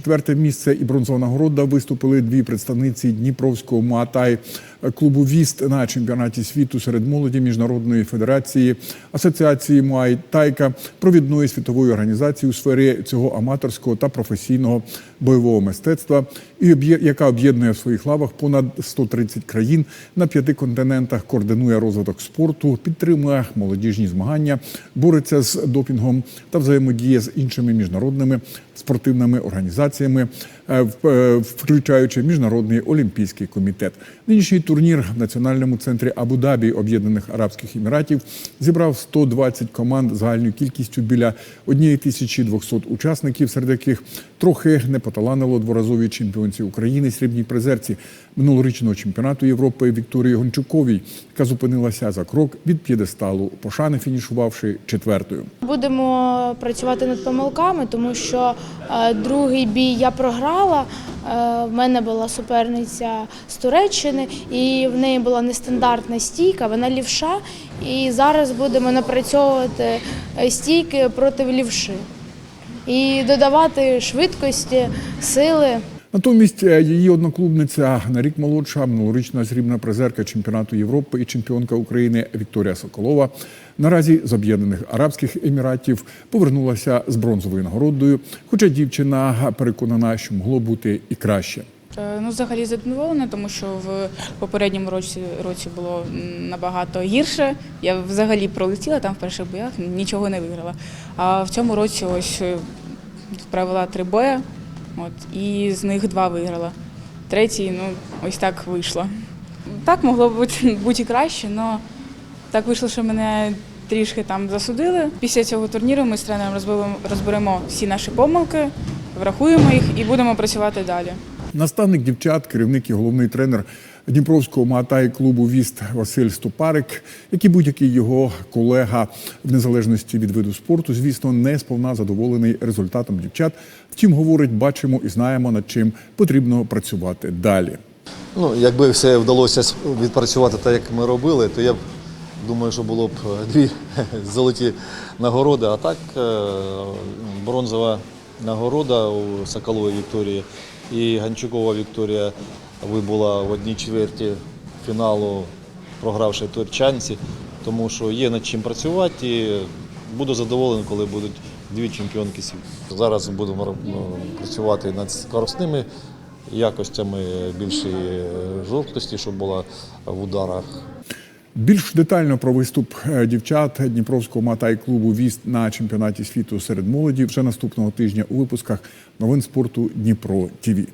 Четверте місце і бронзова нагорода виступили дві представниці Дніпровського Муатай клубу Віст на чемпіонаті світу серед молоді міжнародної федерації асоціації Муай Тайка, провідної світової організації у сфері цього аматорського та професійного бойового мистецтва, і яка об'єднує в своїх лавах понад 130 країн на п'яти континентах, координує розвиток спорту, підтримує молодіжні змагання, бореться з допінгом та взаємодіє з іншими міжнародними спортивними організаціями, е, е, включаючи міжнародний олімпійський комітет. Нинішній турнір в національному центрі Абу-Дабі Об'єднаних Арабських Еміратів зібрав 120 команд загальною кількістю біля 1200 учасників, серед яких трохи не поталанило дворазовій чемпіонці України, срібній призерці минулорічного чемпіонату Європи Вікторії Гончуковій, яка зупинилася за крок від п'єдесталу пошани, фінішувавши четвертою. Будемо працювати над помилками, тому що е, другий бій я програла. Е, в мене була суперниця з Туреччини, і в неї була нестандартна стійка, вона лівша. І зараз будемо напрацьовувати е, стійки проти лівши і додавати швидкості, сили. Натомість е, її одноклубниця на рік молодша, минулорічна срібна призерка чемпіонату Європи і чемпіонка України Вікторія Соколова наразі з Об'єднаних Арабських Еміратів повернулася з бронзовою нагородою. Хоча дівчина переконана, що могло бути і краще. Е, Ну, взагалі задоволена, тому що в попередньому році, році було набагато гірше. Я взагалі пролетіла там в перших боях, нічого не виграла. А в цьому році ось е, провела три бої, от, і з них два виграла. Третій, ну, ось так вийшло. Так могло бути, бути і краще, але так вийшло, що мене трішки там засудили. Після цього турніру ми з тренером розберемо, всі наші помилки, врахуємо їх і будемо працювати далі. Наставник дівчат, керівник і головний тренер Дніпровського Маатай клубу Віст Василь Стопарик, як і будь-який його колега в незалежності від виду спорту, звісно, не сповна задоволений результатом дівчат. Втім, говорить, бачимо і знаємо, над чим потрібно працювати далі. Ну, якби все вдалося відпрацювати так, як ми робили, то я б думаю, що було б е, дві золоті нагороди. А так е, бронзова нагорода у Соколової Вікторії і Ганчукова Вікторія вибула в одній чверті фіналу, програвши турчанці, тому що є над чим працювати. І буду задоволений, коли будуть дві чемпіонки світу. Зараз будемо ну, працювати над скоростними якостями більшої е, жорсткості, щоб була в ударах. Більш детально про виступ е, дівчат Дніпровського матай клубу Віст на чемпіонаті світу серед молоді вже наступного тижня у випусках новин спорту Дніпро ТІВІ.